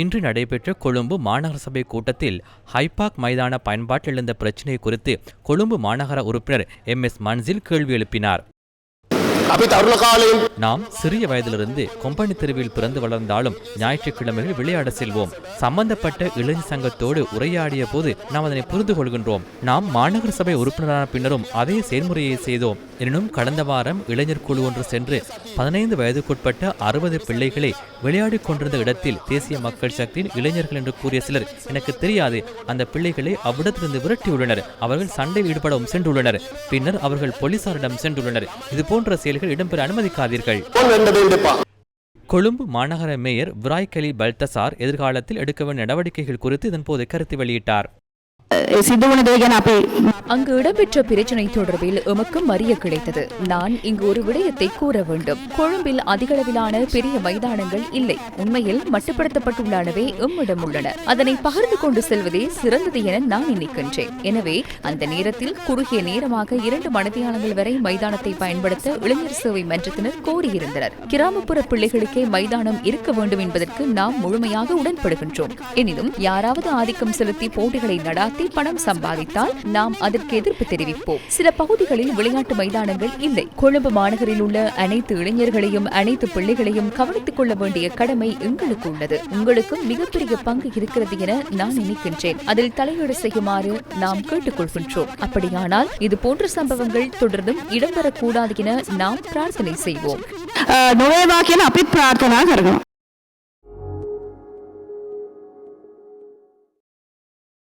இன்று நடைபெற்ற கொழும்பு மாநகர சபை கூட்டத்தில் ஹைபாக் மைதான பயன்பாட்டில் இருந்த பிரச்சினை குறித்து கொழும்பு மாநகர உறுப்பினர் எம் எஸ் மன்சில் கேள்வி எழுப்பினார். நாம் சிறிய வயதிலிருந்து கொம்பனி தெருவில் பிறந்து வளர்ந்தாலும் ஞாயிற்றுக்கிழமைகள் விளையாட செல்வோம். சம்பந்தப்பட்ட இளைஞர் சங்கத்தோடு உரையாடிய போது நாம் அதனை புரிந்து கொள்கின்றோம் நாம் மாநகர சபை உறுப்பினரான பின்னரும் அதே செயல்முறையை செய்தோம். எனினும் கடந்த வாரம் இளைஞர் குழு ஒன்று சென்று பதினைந்து வயதுக்குட்பட்ட அறுபது பிள்ளைகளை விளையாடிக் கொண்டிருந்த இடத்தில் தேசிய மக்கள் சக்தியின் இளைஞர்கள் என்று கூறிய சிலர் எனக்கு தெரியாது அந்த பிள்ளைகளை அவ்விடத்திலிருந்து விரட்டியுள்ளனர். அவர்கள் சண்டை ஈடுபடவும் சென்றுள்ளனர். பின்னர் அவர்கள் போலீசாரிடம் சென்றுள்ளனர். இது போன்ற செயல்கள் இடம்பெற அனுமதிக்காதீர்கள். கொழும்பு மாநகர மேயர் விராய் கலி பல்தசார் எதிர்காலத்தில் எடுக்க வேண்டிய நடவடிக்கைகள் குறித்து இதன்போது கருத்து வெளியிட்டார். அங்கு இடம்பெற்ற பிரச்சனை தொடர்பில் எமக்கு மறிய கிடைத்தது. நான் இங்கு ஒரு விடயத்தை கூற வேண்டும். கொழும்பில் அதிகளவிலான பெரிய மைதானங்கள் இல்லை. உண்மையில் மட்டுப்படுத்தப்பட்டுள்ளனவே எம்மிடம் உள்ளன. அதனை பகிர்ந்து கொண்டு செல்வதே சிறந்தது என நான் நினைக்கின்றேன். எனவே அந்த நேரத்தில் குறுகிய நேரமாக இரண்டு மனதியானங்கள் வரை மைதானத்தை பயன்படுத்த இளைஞர் சேவை மன்றத்தினர் கோரியிருந்தனர். கிராமப்புற பிள்ளைகளுக்கே மைதானம் இருக்க வேண்டும் என்பதற்கு நாம் முழுமையாக உடன்படுகின்றோம். எனினும் யாராவது ஆதிக்கம் செலுத்தி போட்டிகளை நடாத்தி பணம் சம்பாதித்தால் நாம் அதற்கு எதிர்ப்பு தெரிவிப்போம். சில பகுதிகளில் விளையாட்டு மைதானங்கள் இல்லை. கொழும்பு மாநகரில் உள்ள அனைத்து இளைஞர்களையும் அனைத்து பிள்ளைகளையும் கவனித்துக் கொள்ள வேண்டிய கடமை எங்களுக்கு உள்ளது. உங்களுக்கும் மிகப்பெரிய பங்கு இருக்கிறது என நான் நினைக்கின்றேன். அதில் தலையீடு செய்யுமாறு நாம் கேட்டுக்கொள்கின்றோம். அப்படியானால் இது போன்ற சம்பவங்கள் தொடர்ந்தும் இடம்பெறக்கூடாது என நாம் பிரார்த்தனை செய்வோம். நுழைவாக்கியம் அப்படி பிரார்த்தனா